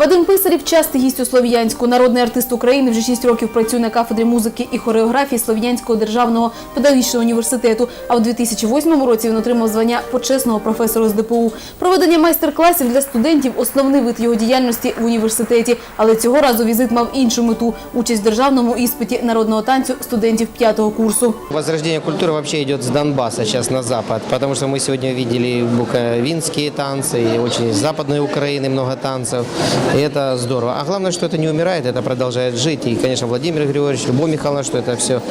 Вадим Писарів частий гість у Слов'янську. Народний артист України вже 6 років працює на кафедрі музики і хореографії Слов'янського державного педагогічного університету. А в 2008 році він отримав звання почесного професора з ДПУ. Проведення майстер-класів для студентів – основний вид його діяльності в університеті. Але цього разу візит мав іншу мету – участь в державному іспиті народного танцю студентів п'ятого курсу. Возрождение культуры вообще идет с Донбасса сейчас на запад, потому что мы сегодня видели буковинские танцы, и очень из западной Украины много танцев, и это здорово. А главное, что это не умирает, это продолжает жить. И, конечно, Владимир Григорьевич, Любовь Михайловна, что это все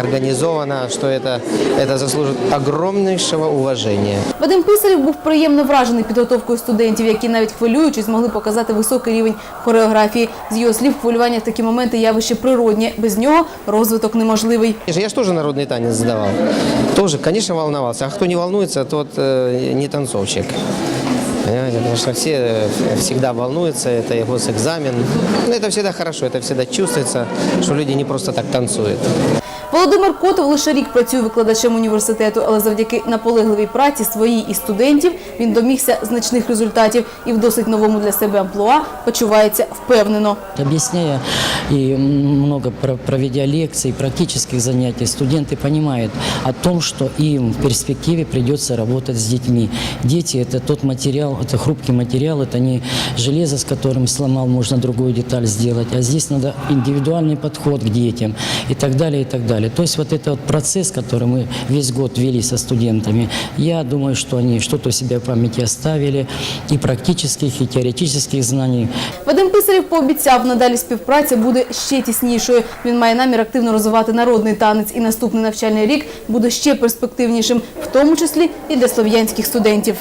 организовано, что это, это заслужит огромнейшего уважения. Вадим Писарів був приємно вражений підготовкою студентів, які навіть хвилюючись змогли показати високий рівень хореографії. З його слів, хвилювання в такі моменти явище природнє. Без нього розвиток неможливий. Я же- Я же тоже народный танец сдавал. Тоже, конечно, волновался. А кто не волнуется, тот э, не танцовщик. Понимаете, потому что все э, всегда волнуются, это и госэкзамен. Но это всегда хорошо, это всегда чувствуется, что люди не просто так танцуют. Володимир Котов лише рік працює викладачем університету, але завдяки наполегливій праці своїй і студентів він домігся значних результатів і в досить новому для себе амплуа почувається впевнено. Объясняя и много про- проведя лекций, практических занятий, студенты понимают о том, что им в перспективе придется работать с детьми. Дети – это тот материал, это хрупкий материал, это не железо, с которым сломал, можно другую деталь сделать, а здесь надо индивидуальный подход к детям и так далее, и так далее. То есть вот этот вот процесс, который мы весь год вели со студентами, я думаю, что они что-то у себя в памяти оставили, и практических, и теоретических знаний. Вадим Писарів пообіцяв, надалі співпраця буде ще тіснішою. Він має намір активно розвивати народний танець, і наступний навчальний рік буде ще перспективнішим, в тому числі і для слов'янських студентів.